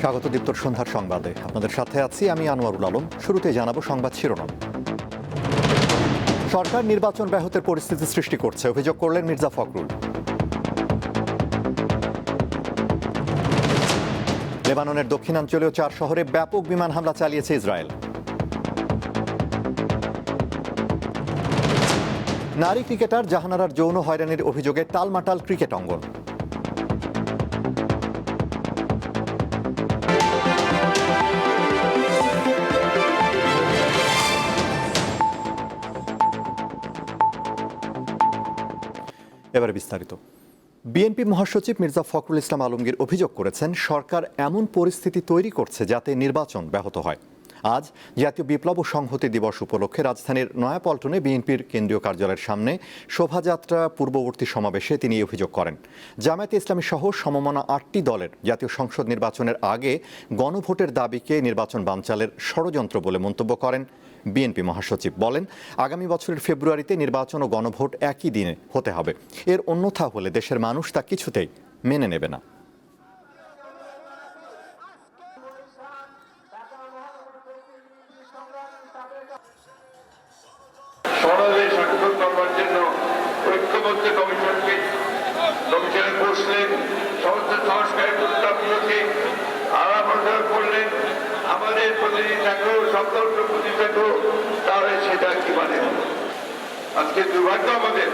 স্বাগত দীপ্তর সন্ধ্যার সংবাদে। আপনাদের সাথে আছি আমি আনোয়ারুল আলম। শুরুতে জানাব সংবাদ শিরোনাম। সরকার নির্বাচন ব্যাহতের পরিস্থিতি সৃষ্টি করছে। অভিযোগ করলেন মির্জা ফখরুল। লেবাননের দক্ষিণাঞ্চলীয় চার শহরে ব্যাপক বিমান হামলা চালিয়েছে ইসরায়েল। নারী ক্রিকেটার জাহানারার যৌন হয়রানির অভিযোগে টালমাটাল ক্রিকেট অঙ্গন। এবারে বিস্তারিত। বিএনপি মহাসচিব মির্জা ফখরুল ইসলাম আলমগীর অভিযোগ করেছেন, সরকার এমন পরিস্থিতি তৈরি করছে যাতে নির্বাচন ব্যাহত হয়। আজ জাতীয় বিপ্লব ও সংহতি দিবস উপলক্ষে রাজধানীর নয়াপল্টনে বিএনপির কেন্দ্রীয় কার্যালয়ের সামনে শোভাযাত্রা পূর্ববর্তী সমাবেশে তিনি অভিযোগ করেন। জামায়াতে ইসলামী সহ সমমনা আটটি দলের জাতীয় সংসদ নির্বাচনের আগে গণভোটের দাবিকে নির্বাচন বানচালের ষড়যন্ত্র বলে মন্তব্য করেন বিএনপি মহাসচিব বলেন, আগামী বছরের ফেব্রুয়ারিতে নির্বাচন ও গণভোট একই দিনে হতে হবে। এর অন্যথা হলে দেশের মানুষ তা কিছুতেই মেনে নেবে না। করলেন আমাদের প্রতিনিধি থাকো সপ্তাহ প্রতিনিধি থাকো তাহলে সেটা কি মানে? আজকে দুর্ভাগ্য আমাদের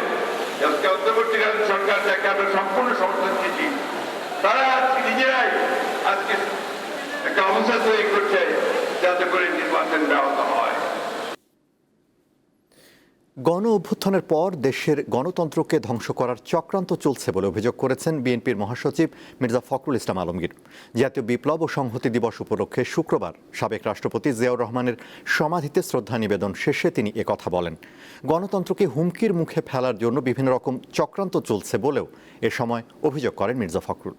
আজকে অন্তর্বর্তীকালীন সরকার যাকে আমরা সম্পূর্ণ সমর্থন দিয়েছি, তারা আজকে নিজেরাই আজকে একটা অবস্থা তৈরি করছে, যাতে করে নির্বাচন ব্যাহত হয়। গণ অভ্যুত্থানের পর দেশের গণতন্ত্রকে ধ্বংস করার চক্রান্ত চলছে বলে অভিযোগ করেছেন বিএনপির মহাসচিব মির্জা ফখরুল ইসলাম আলমগীর। জাতীয় বিপ্লব ও সংহতি দিবস উপলক্ষে শুক্রবার সাবেক রাষ্ট্রপতি জিয়াউর রহমানের সমাধিতে শ্রদ্ধা নিবেদন শেষে তিনি একথা বলেন। গণতন্ত্রকে হুমকির মুখে ফেলার জন্য বিভিন্ন রকম চক্রান্ত চলছে বলেও এ সময় অভিযোগ করেন মির্জা ফখরুল।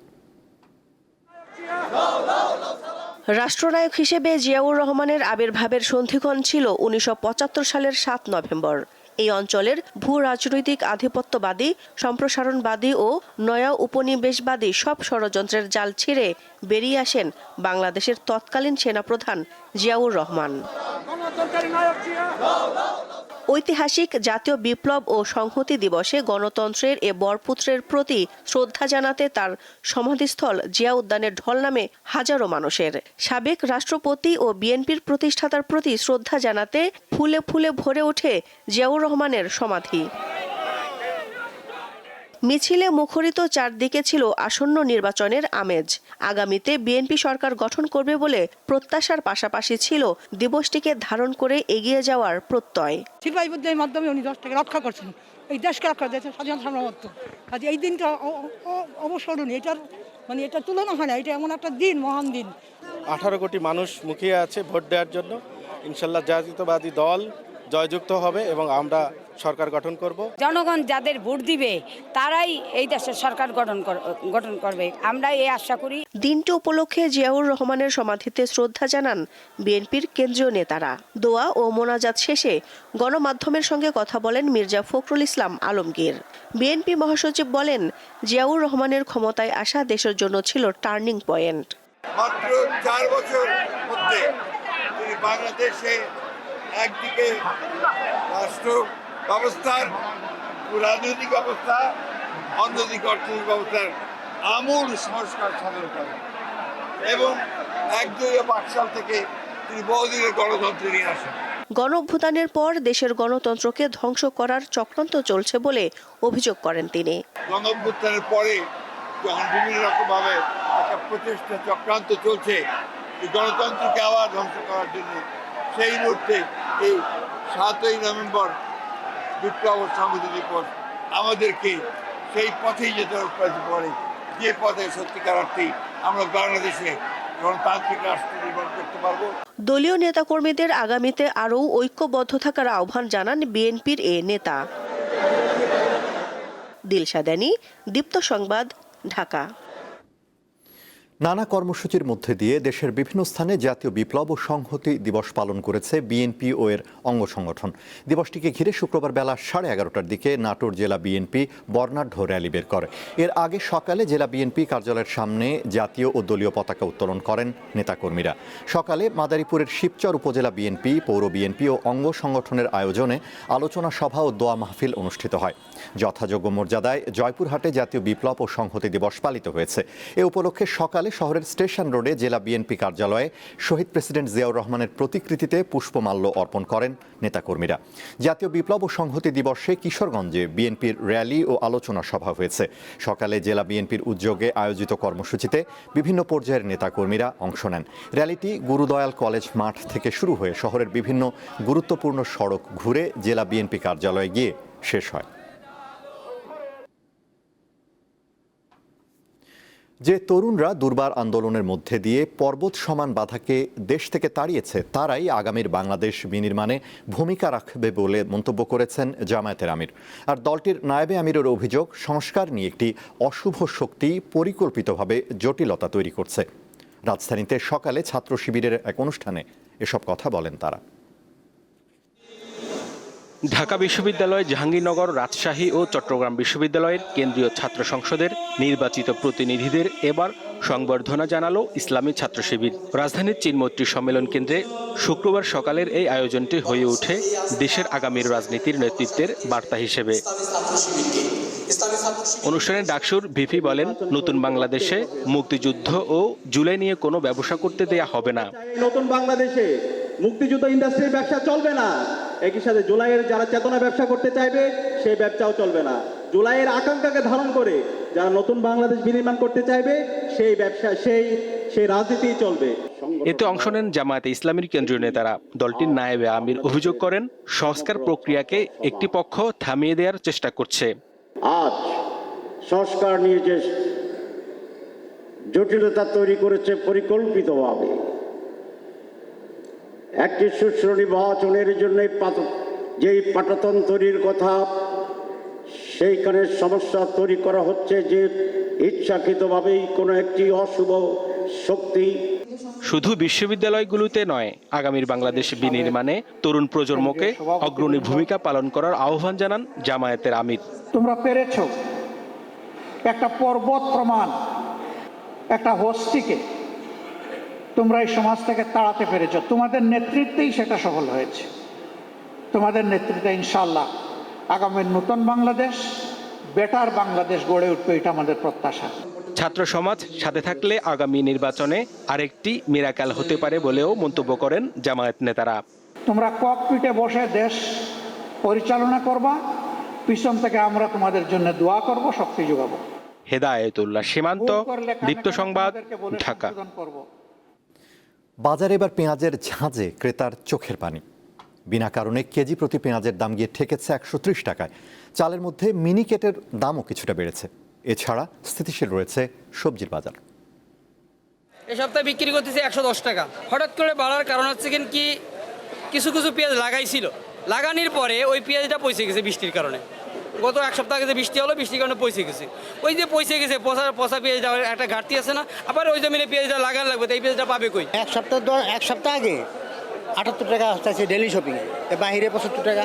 রাষ্ট্রনায়ক হিসেবে জিয়াউর রহমানের আবির্ভাবের সন্ধিক্ষণ ছিল উনিশশো পঁচাত্তর সালের সাত নভেম্বর। এই অঞ্চলের ভূ রাজনৈতিক আধিপত্যবাদী, সম্প্রসারণবাদী ও নয়া উপনিবেশবাদী সব ষড়যন্ত্রের জাল ছিঁড়ে বেরিয়ে আসেন বাংলাদেশের তৎকালীন সেনাপ্রধান জিয়াউর রহমান। ঐতিহাসিক জাতীয় বিপ্লব ও সংহতি দিবসে গণতন্ত্রের এ বরপুত্রের প্রতি শ্রদ্ধা জানাতে তার সমাধিস্থল জিয়া উদ্যানের ঢল নামে হাজারো মানুষের। সাবেক রাষ্ট্রপতি ও বিএনপির প্রতিষ্ঠাতার প্রতি শ্রদ্ধা জানাতে ফুলে ফুলে ভরে ওঠে জিয়াউর রহমানের সমাধি। মিছিলে মুখরিত চারদিকে ছিল আসন্ন নির্বাচনের আমেজ। আগামীতে বিএনপি সরকার গঠন করবে বলে প্রত্যাশার পাশাপাশি ছিল দিবসটিকে ধারণ করে এগিয়ে যাওয়ার প্রত্যয়। সিপাহী বুদ্ধের মাধ্যমে উনি দেশটাকে রক্ষা করছেন। এই দেশকে রক্ষা দেশের স্বাধীন সার্বভৌমত্ব কাজে এই দিনটা অ- অ- অবস্মরণীয় এটার মানে এটা তুলনা হয় না। এটা এমন একটা দিন মহান দিন। আঠারো কোটি মানুষ মুখিয়ে আছে ভোট দেওয়ার জন্য। ইনশাল্লাহ জাতীয়তাবাদী দল জয়যুক্ত হবে এবং আমরা সরকার গঠন করব। জনগণ যাদের ভোট দিবে তারাই এই দেশের সরকার গঠন কর- গঠন করবে। আমরা এই আশা করি। দিনটি উপলক্ষে জিয়াউর রহমানের সমাধিতে শ্রদ্ধা জানান বিএনপির কেন্দ্রীয় নেতারা। দোয়া ও মোনাজাত শেষে গণমাধ্যমের সঙ্গে কথা বলেন মির্জা ফখরুল ইসলাম আলমগীর। বিএনপি মহাসচিব বলেন জিয়াউর রহমানের ক্ষমতায় আসা দেশের জন্য ছিল টার্নিং পয়েন্ট। মাত্র চার বছর মধ্যে তিনি বাংলাদেশে একদিকে রাষ্ট্র ব্যবস্থার রাজনৈতিক অবস্থা অন্যদিকে অর্থনৈতিক ব্যবস্থার আমূল সংস্কার সাধন করেন এবং এক দুই পাঁচ সাল থেকে তিনি বহুদিনের গণতন্ত্রে নিয়ে আসেন। গণঅভ্যুত্থানের পর দেশের গণতন্ত্রকে ধ্বংস করার চক্রান্ত চলছে বলে অভিযোগ করেন তিনি। গণঅভ্যুত্থানের পরে যখন বিভিন্ন রকমভাবে একটা প্রচেষ্টা চক্রান্ত চলছে গণতন্ত্রকে আবার ধ্বংস করার জন্য সেই মুহূর্তে এই সাতই নভেম্বর বিপ্লব সংহতি দিবস আমাদেরকে সেই পথেই যেতে পারে। যে পথে সত্যিকার আমরা বাংলাদেশে গণতান্ত্রিক রাষ্ট্র নির্মাণ করতে পারব। দলীয় নেতাকর্মীদের আগামীতে আরও ঐক্যবদ্ধ থাকার আহ্বান জানান বিএনপির এ নেতা। দিলশাদানি দীপ্ত সংবাদ, ঢাকা। নানা কর্মসূচির মধ্যে দিয়ে দেশের বিভিন্ন স্থানে জাতীয় বিপ্লব ও সংহতি দিবস পালন করেছে বিএনপি ও এর অঙ্গ সংগঠন। দিবসটিকে ঘিরে শুক্রবার বেলা সাড়ে এগারোটার দিকে নাটোর জেলা বিএনপি বর্ণাঢ্য র্যালি বের করে। এর আগে সকালে জেলা বিএনপি কার্যালয়ের সামনে জাতীয় ও দলীয় পতাকা উত্তোলন করেন নেতাকর্মীরা। সকালে মাদারীপুরের শিবচর উপজেলা বিএনপি, পৌর বিএনপি ও অঙ্গ সংগঠনের আয়োজনে আলোচনা সভা ও দোয়া মাহফিল অনুষ্ঠিত হয়। যথাযোগ্য মর্যাদায় জয়পুরহাটে জাতীয় বিপ্লব ও সংহতি দিবস পালিত হয়েছে। এ উপলক্ষে সকালে শহরের স্টেশন রোডে জেলা বিএনপি কার্যালয়ে শহীদ প্রেসিডেন্ট জিয়াউর রহমানের প্রতিকৃতিতে পুষ্পমাল্য অর্পণ করেন নেতাকর্মীরা। জাতীয় বিপ্লব ও সংহতি দিবসে কিশোরগঞ্জে বিএনপির র্যালি ও আলোচনা সভা হয়েছে। সকালে জেলা বিএনপির উদ্যোগে আয়োজিত কর্মসূচিতে বিভিন্ন পর্যায়ের নেতাকর্মীরা অংশ নেন। র্যালিটি গুরুদয়াল কলেজ মাঠ থেকে শুরু হয়ে শহরের বিভিন্ন গুরুত্বপূর্ণ সড়ক ঘুরে জেলা বিএনপি কার্যালয়ে গিয়ে শেষ হয়। যে তরুণরা দুর্বার আন্দোলনের মধ্যে দিয়ে পর্বত সমান বাধাকে দেশ থেকে তাড়িয়েছে, তারাই আগামীর বাংলাদেশ বিনির্মাণে ভূমিকা রাখবে বলে মন্তব্য করেছেন জামায়াতের আমির। আর দলটির নায়েবে আমিরের অভিযোগ, সংস্কার নিয়ে একটি অশুভ শক্তি পরিকল্পিতভাবে জটিলতা তৈরি করছে। রাজধানীতে সকালে ছাত্র শিবিরের এক অনুষ্ঠানে এসব কথা বলেন তারা। ঢাকা বিশ্ববিদ্যালয়, জাহাঙ্গীরনগর, রাজশাহী ও চট্টগ্রাম বিশ্ববিদ্যালয়ের কেন্দ্রীয় ছাত্র সংসদের নির্বাচিত প্রতিনিধিদের এবার সংবর্ধনা জানালো ইসলামী ছাত্র শিবির রাজধানীর চীনমৈত্রী সম্মেলন কেন্দ্রে শুক্রবার সকালের এই আয়োজনটি হয়ে ওঠে দেশের আগামীর রাজনীতির নেতৃত্বের বার্তা হিসেবে। অনুষ্ঠানে ডাকসুর ভিপি বলেন, নতুন বাংলাদেশে মুক্তিযুদ্ধ ও জুলাই নিয়ে কোনো ব্যবসা করতে দেয়া হবে না। নতুন বাংলাদেশে মুক্তিযুদ্ধ ইন্ডাস্ট্রির ব্যবসা চলবে না। একই সাথে জুলাইয়ের যারা চেতনা ব্যবসা করতে চাইবে সেই ব্যবসাও চলবে না। জুলাইয়ের আকাঙ্ক্ষাকে ধারণ করে যারা নতুন বাংলাদেশ বিনির্মাণ করতে চাইবে সেই ব্যবসা সেই সেই রাজনীতি চলবে। এতে অংশ নেন জামায়াতে ইসলামীর কেন্দ্রীয় নেতারা। দলটির নায়েবে আমির অভিযোগ করেন সংস্কার প্রক্রিয়াকে একটি পক্ষ থামিয়ে দেওয়ার চেষ্টা করছে। আজ সংস্কার নিয়ে যে জটিলতা তৈরি করেছে পরিকল্পিতভাবে একটি সুষ্ঠু নির্বাচনের জন্য যেই পাটাতন তৈরির কথা সেইখানে সমস্যা তৈরি করা হচ্ছে যে ইচ্ছাকৃতভাবেই কোনো একটি অশুভ শক্তি। শুধু বিশ্ববিদ্যালয়গুলোতে নয় আগামীর বাংলাদেশ বিনির্মাণে তরুণ প্রজন্মকে অগ্রণী ভূমিকা পালন করার আহ্বান জানান জামায়াতের আমির। তোমরা পেরেছ একটা পর্বত প্রমাণ একটা হোস্টিকে তোমরা এই সমাজ থেকে তাড়াতে পেরেছ। তোমাদের নেতৃত্বেই সেটা সফল হয়েছে। তোমাদের নেতৃত্বে ইনশাল্লাহ আগামীর নতুন বাংলাদেশ বেটার বাংলাদেশ গড়ে উঠবে এটা আমাদের প্রত্যাশা। ছাত্র সমাজ সাথে থাকলে আগামী নির্বাচনে আরেকটি মিরাকাল হতে পারে বলেও মন্তব্য করেন জামায়াত নেতারা। তোমরা ককপিটে বসে দেশ পরিচালনা করবা পিছন থেকে আমরা তোমাদের জন্য দোয়া করব শক্তি যোগাবো। হেদায়েতুল্লাহ সীমান্ত দীপ্ত সংবাদ ঢাকা। বাজারে এবার পেঁয়াজের ঝাঁজে ক্রেতার চোখের পানি। বিনা কারণে কেজি প্রতি পেঁয়াজের দাম গিয়ে ঠেকেছে একশো ত্রিশ টাকায়। চালের মধ্যে মিনিকেটের দামও কিছুটা বেড়েছে। এছাড়া স্থিতিশীল রয়েছে সবজির বাজার। এ সপ্তাহে বিক্রি করতেছে একশো দশ টাকা। হঠাৎ করে বাড়ার কারণ হচ্ছে কি, কিছু কিছু পেঁয়াজ লাগাইছিল। লাগানির পরে ওই পেঁয়াজটা পয়সে গেছে বৃষ্টির কারণে। গত এক সপ্তাহ আগে যে বৃষ্টি হলো বৃষ্টির কারণে পয়সে গেছে। ওই যে পয়সে গেছে পচা পচা পেঁয়াজ পেঁয়াজটা একটা ঘাটতি আছে না? আবার ওই জমিনে পেঁয়াজটা লাগান লাগবে তো এই পেঁয়াজটা পাবে কই? এক সপ্তাহ এক সপ্তাহ আগে আটাত্তর টাকা চাইছে ডেলি শপিংয়ে তো বাহিরে পঁচাত্তর টাকা।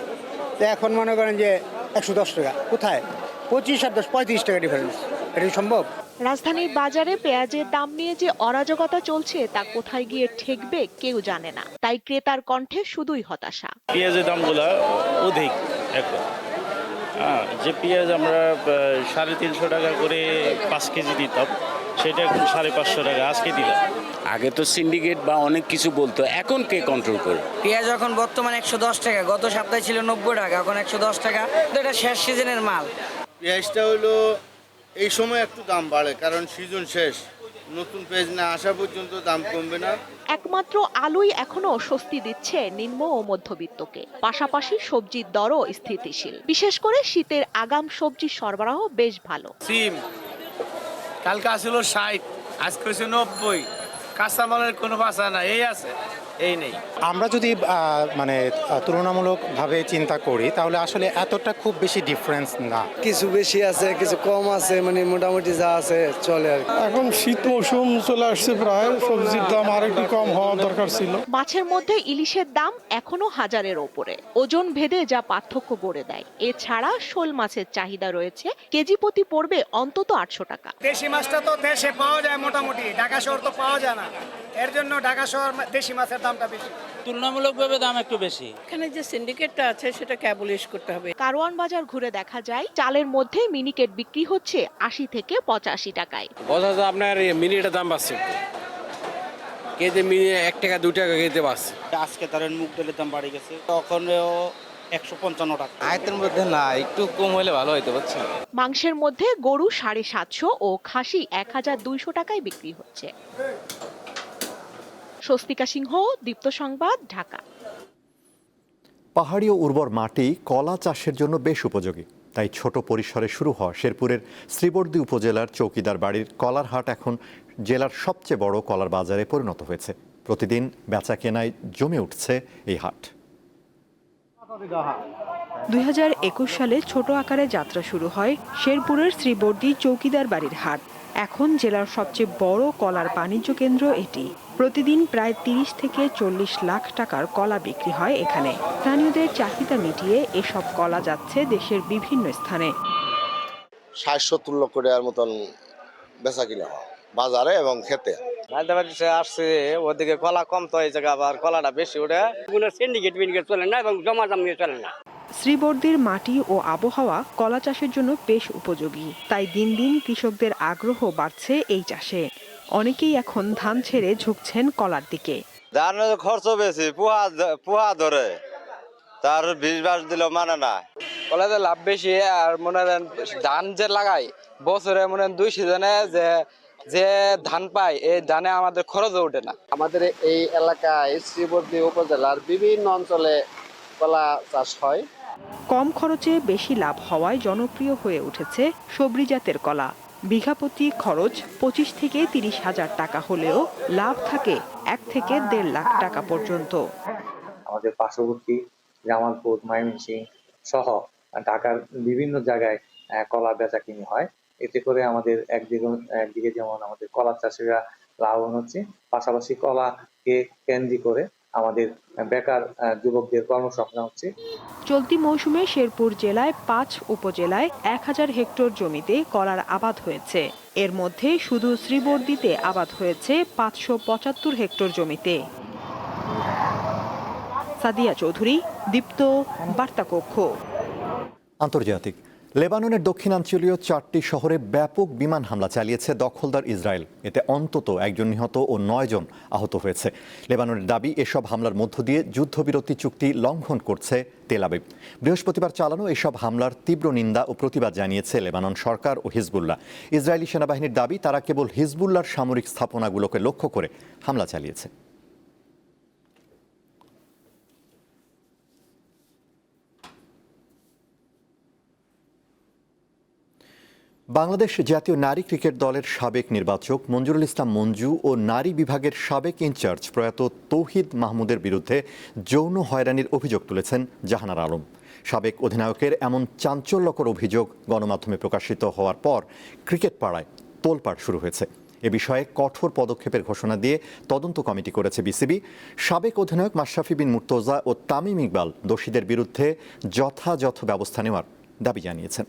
তো এখন মনে করেন যে একশো দশ টাকা। কোথায়? পঁচিশ আর দশ পঁয়ত্রিশ টাকা ডিফারেন্স এটা কি সম্ভব? রাজধানীর বাজারে পেঁয়াজের দাম নিয়ে যে অরাজকতা চলছে তা কোথায় গিয়ে ঠেকবে কেউ জানে না। তাই ক্রেতার কণ্ঠে শুধুই হতাশা। পেঁয়াজের দামগুলো অধিক এখন। যে পেঁয়াজ আমরা সাড়ে তিনশো টাকা করে পাঁচ কেজি দিতাম সেটা এখন সাড়ে পাঁচশো টাকা আজকে দিলাম। আগে তো সিন্ডিকেট বা অনেক কিছু বলতো এখন কে কন্ট্রোল করে? পেঁয়াজ এখন বর্তমানে একশো দশ টাকা গত সপ্তাহে ছিল নব্বই টাকা এখন একশো দশ টাকা তো এটা শেষ সিজনের মাল। পেঁয়াজটা হলো এই সময় একটু দাম বাড়ে কারণ সিজন শেষ। নতুন পেঁয়াজ না আসা পর্যন্ত দাম কমবে না। একমাত্র আলুই এখনও স্বস্তি দিচ্ছে নিম্ন ও মধ্যবিত্তকে পাশাপাশি সবজির দরও স্থিতিশীল। বিশেষ করে শীতের আগাম সবজি সরবরাহ বেশ ভালো। সিম কালকে আসলো ষাট আজকে নব্বই কাঁচামালের কোনো বাসা না এই আছে। এই নেই। আমরা যদি মানে তুলনামূলকভাবে চিন্তা করি তাহলে আসলে এতটা খুব বেশি ডিফারেন্স না। কিছু বেশি আছে কিছু কম আছে মানে মোটামুটি যা আছে চলে আর এখন শীত মৌসুম চলে আসছে প্রায় সবজির দাম আর একটু কম হওয়া দরকার ছিল। মাছের মধ্যে ইলিশের দাম এখনও হাজারের ওপরে। ওজন ভেদে যা পার্থক্য গড়ে দেয়। এছাড়া শোল মাছের চাহিদা রয়েছে কেজি প্রতি পড়বে অন্তত আটশো টাকা। দেশি মাছটা তো দেশে পাওয়া যায় মোটামুটি ঢাকা শহর তো পাওয়া যায় না। এর জন্য ঢাকা শহর দেশি মাছের দামটা বেশি? তুলনামূলকভাবে দাম একটু বেশি। এখানে যে সিন্ডিকেটটা আছে সেটা ক্যাবলিশ করতে হবে। কারওয়ান বাজার ঘুরে দেখা যায় চালের মধ্যে মিনিকেট বিক্রি হচ্ছে আশি থেকে পঁচাশি টাকায়। বোঝা যায় আপনার মিনিটের দাম বাড়ছে কেজি মিনি এক টাকা দু টাকা কেজি বাড়ছে। আজকে ধরেন মুগ ডালের দাম বাড়ে গেছে তখন একশো পঞ্চান্ন টাকা। আয়তের মধ্যে না একটু কম হলে ভালো হইতে পারছে মাংসের মধ্যে গরু সাড়ে সাতশো ও খাসি এক হাজার দুইশো টাকায় বিক্রি হচ্ছে। স্বস্তিকা সিংহ দীপ্ত সংবাদ ঢাকা। পাহাড়ি ও উর্বর মাটি কলা চাষের জন্য বেশ উপযোগী। তাই ছোট পরিসরে শুরু হওয়া শেরপুরের শ্রীবর্দী উপজেলার চৌকিদার বাড়ির কলার হাট এখন জেলার সবচেয়ে বড় কলার বাজারে পরিণত হয়েছে। প্রতিদিন বেচা কেনায় জমে উঠছে এই হাট। দুই হাজার একুশ সালে ছোট আকারে যাত্রা শুরু হয় শেরপুরের শ্রীবর্দী চৌকিদার বাড়ির হাট। এখন জেলার সবচেয়ে বড় কলার বাণিজ্য কেন্দ্র এটি। প্রতিদিন প্রায় তিরিশ থেকে চল্লিশ লাখ টাকার কলা বিক্রি হয় এখানে। স্থানীয়দের চাহিদা মিটিয়ে এসব কলা যাচ্ছে দেশের বিভিন্ন স্থানে। ষাট সত্তর লক্ষ টাকার মতন বেচা কিনা বাজারে এবং খেতে। হায়দ্রাবাদে আসছে ওদিকে কলা কম তো এই জায়গা আবার কলাটা বেশি ওঠে। এগুলো সিন্ডিকেট মিন্ডিকেট চলে না এবং জমা দাম নিয়ে চলে না। শ্রীবর্দীর মাটি ও আবহাওয়া কলা চাষের জন্য বেশ উপযোগী। তাই দিন দিন কৃষকদের আগ্রহ বাড়ছে এই চাষে। অনেকেই এখন ধান ছেড়ে ঝুঁকছেন কলার দিকে। ধান খরচ বেশি পুহা পুহা ধরে। তার বিষ বাস দিলেও মানে না। কলাতে লাভ বেশি আর মনে করেন ধান যে লাগাই বছরে মনে হয় দুই সিজনে যে যে ধান পাই এই ধানে আমাদের খরচও ওঠে না। আমাদের এই এলাকায় শ্রীবর্দী উপজেলার বিভিন্ন অঞ্চলে কলা চাষ হয়। কম খরচে বেশি লাভ হওয়ায় জনপ্রিয় হয়ে উঠেছে সবরি জাতের কলা। বিঘাপতি খরচ পঁচিশ থেকে তিরিশ হাজার টাকা হলেও লাভ থাকে এক থেকে দেড় লাখ টাকা পর্যন্ত। আমাদের পার্শ্ববর্তী জামালপুর, ময়মনসিং সহ ঢাকার বিভিন্ন জায়গায় কলা বেচা কিনি হয়। এতে করে আমাদের একদিকে একদিকে যেমন আমাদের কলা চাষিরা লাভবান হচ্ছে, পাশাপাশি কলাকে কেন্দ্র করে আমাদের বেকার আহ, যুবকদের কর্মসংস্থান হচ্ছে। চলতি মৌসুমে শেরপুর জেলায় পাঁচ উপজেলায় এক হাজার হেক্টর জমিতে কলার আবাদ হয়েছে। এর মধ্যে শুধু শ্রীবর্দিতে আবাদ হয়েছে পাঁচশো পঁচাত্তর হেক্টর জমিতে। সাদিয়া চৌধুরী দীপ্ত বার্তাকক্ষ। আন্তর্জাতিক লেবাননের দক্ষিণাঞ্চলীয় চারটি শহরে ব্যাপক বিমান হামলা চালিয়েছে দখলদার ইসরায়েল। এতে অন্তত একজন নিহত ও নয়জন আহত হয়েছে। লেবাননের দাবি, এসব হামলার মধ্য দিয়ে যুদ্ধবিরতি চুক্তি লঙ্ঘন করছে তেলাবিব বৃহস্পতিবার চালানো এসব হামলার তীব্র নিন্দা ও প্রতিবাদ জানিয়েছে লেবানন সরকার ও হিজবুল্লাহ। ইসরায়েলি সেনাবাহিনীর দাবি, তারা কেবল হিজবুল্লাহর সামরিক স্থাপনাগুলোকে লক্ষ্য করে হামলা চালিয়েছে। বাংলাদেশ জাতীয় নারী ক্রিকেট দলের সাবেক নির্বাচক মঞ্জুরুল ইসলাম মঞ্জু ও নারী বিভাগের সাবেক ইনচার্জ প্রয়াত তৌহিদ মাহমুদের বিরুদ্ধে যৌন হয়রানির অভিযোগ তুলেছেন জাহানার আলম। সাবেক অধিনায়কের এমন চাঞ্চল্যকর অভিযোগ গণমাধ্যমে প্রকাশিত হওয়ার পর ক্রিকেট পাড়ায় তোলপাড় শুরু হয়েছে। এ বিষয়ে কঠোর পদক্ষেপের ঘোষণা দিয়ে তদন্ত কমিটি করেছে বিসিবি। সাবেক অধিনায়ক মাশরাফি বিন মুর্তজা ও তামিম ইকবাল দোষীদের বিরুদ্ধে যথাযথ ব্যবস্থা নেওয়ার দাবি জানিয়েছেন।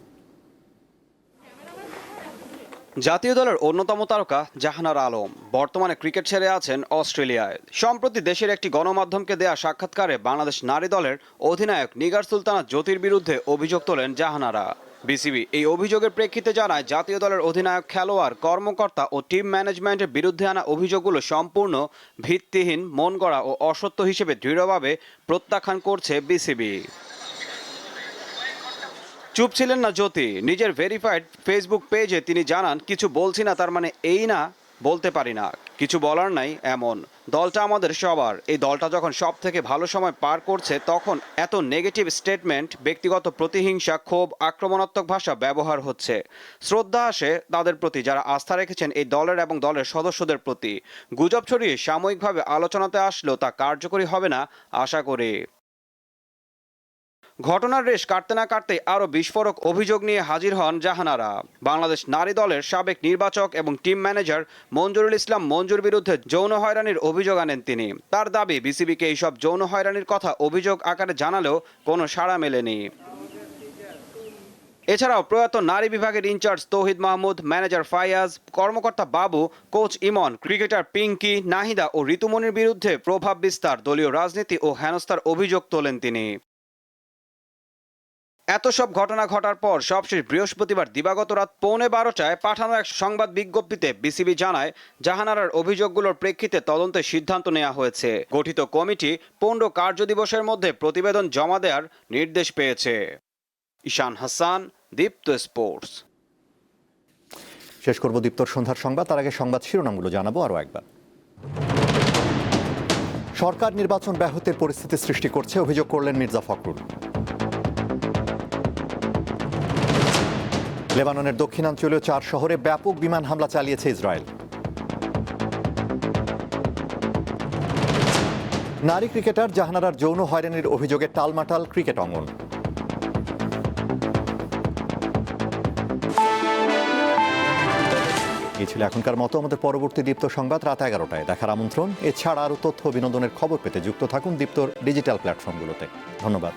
জাতীয় দলের অন্যতম তারকা জাহানার আলম বর্তমানে ক্রিকেট ছেড়ে আছেন অস্ট্রেলিয়ায়। সম্প্রতি দেশের একটি গণমাধ্যমকে দেয়া সাক্ষাৎকারে বাংলাদেশ নারী দলের অধিনায়ক নিগার সুলতানা জ্যোতির বিরুদ্ধে অভিযোগ তোলেন জাহানারা। বিসিবি এই অভিযোগের প্রেক্ষিতে জানায়, জাতীয় দলের অধিনায়ক, খেলোয়াড়, কর্মকর্তা ও টিম ম্যানেজমেন্টের বিরুদ্ধে আনা অভিযোগগুলো সম্পূর্ণ ভিত্তিহীন মন গড়া ও অসত্য হিসেবে দৃঢ়ভাবে প্রত্যাখ্যান করছে বিসিবি। চুপ ছিলেন না জ্যোতি। নিজের ভেরিফাইড ফেসবুক পেজে তিনি জানান, কিছু বলছি না, তার মানে এই না, বলতে পারি না। কিছু বলার নাই, এমন। দলটা আমাদের সবার। এই দলটা যখন সব থেকে ভালো সময় পার করছে, তখন এত নেগেটিভ স্টেটমেন্ট ব্যক্তিগত প্রতিহিংসা, ক্ষোভ, আক্রমণাত্মক ভাষা ব্যবহার হচ্ছে। শ্রদ্ধা আসে তাদের প্রতি, যারা আস্থা রেখেছেন এই দলের এবং দলের সদস্যদের প্রতি। গুজব ছড়িয়ে সাময়িকভাবে আলোচনাতে আসলেও তা কার্যকরী হবে না, আশা করি। ঘটনার রেশ কাটতে না কাটতে আরও বিস্ফোরক অভিযোগ নিয়ে হাজির হন জাহানারা। বাংলাদেশ নারী দলের সাবেক নির্বাচক এবং টিম ম্যানেজার মঞ্জুরুল ইসলাম মঞ্জুর বিরুদ্ধে যৌন হয়রানির অভিযোগ আনেন তিনি। তার দাবি, বিসিবিকে এইসব যৌন হয়রানির কথা অভিযোগ আকারে জানালেও কোনো সাড়া মেলেনি। এছাড়াও প্রয়াত নারী বিভাগের ইনচার্জ তৌহিদ মাহমুদ, ম্যানেজার ফায়াজ কর্মকর্তা বাবু, কোচ ইমন, ক্রিকেটার পিঙ্কি, নাহিদা ও ঋতুমনির বিরুদ্ধে প্রভাব বিস্তার, দলীয় রাজনীতি ও হেনস্থার অভিযোগ তোলেন তিনি। এত সব ঘটনা ঘটার পর সবশেষ বৃহস্পতিবার দিবাগত রাত পৌনে বারোটায় পাঠানো এক সংবাদ বিজ্ঞপ্তিতে বিসিবি জানায়, জাহানারার অভিযোগগুলোর প্রেক্ষিতে তদন্তের সিদ্ধান্ত নেওয়া হয়েছে। গঠিত কমিটি পনেরো কার্যদিবসের মধ্যে প্রতিবেদন জমা দেওয়ার নির্দেশ পেয়েছে। ঈশান হাসান, দীপ্ত স্পোর্টস। শেষ করব দীপ্তর সন্ধ্যার সংবাদ। তার আগে সংবাদ শিরোনামগুলো জানাব আরও একবার। সরকার নির্বাচন ব্যাহতের পরিস্থিতি সৃষ্টি করছে, অভিযোগ করলেন মির্জা ফখরুল। লেবাননের দক্ষিণাঞ্চলীয় চার শহরে ব্যাপক বিমান হামলা চালিয়েছে ইসরায়েল। নারী ক্রিকেটার জাহানারার যৌন হয়রানির অভিযোগে টালমাটাল ক্রিকেট অঙ্গন। এই ছিল এখনকার মতো, আমাদের পরবর্তী দীপ্ত সংবাদ রাত এগারোটায়। দেখার আমন্ত্রণ, এছাড়া আরও তথ্য বিনোদনের খবর পেতে যুক্ত থাকুন দীপ্তর ডিজিটাল প্ল্যাটফর্মগুলোতে। ধন্যবাদ।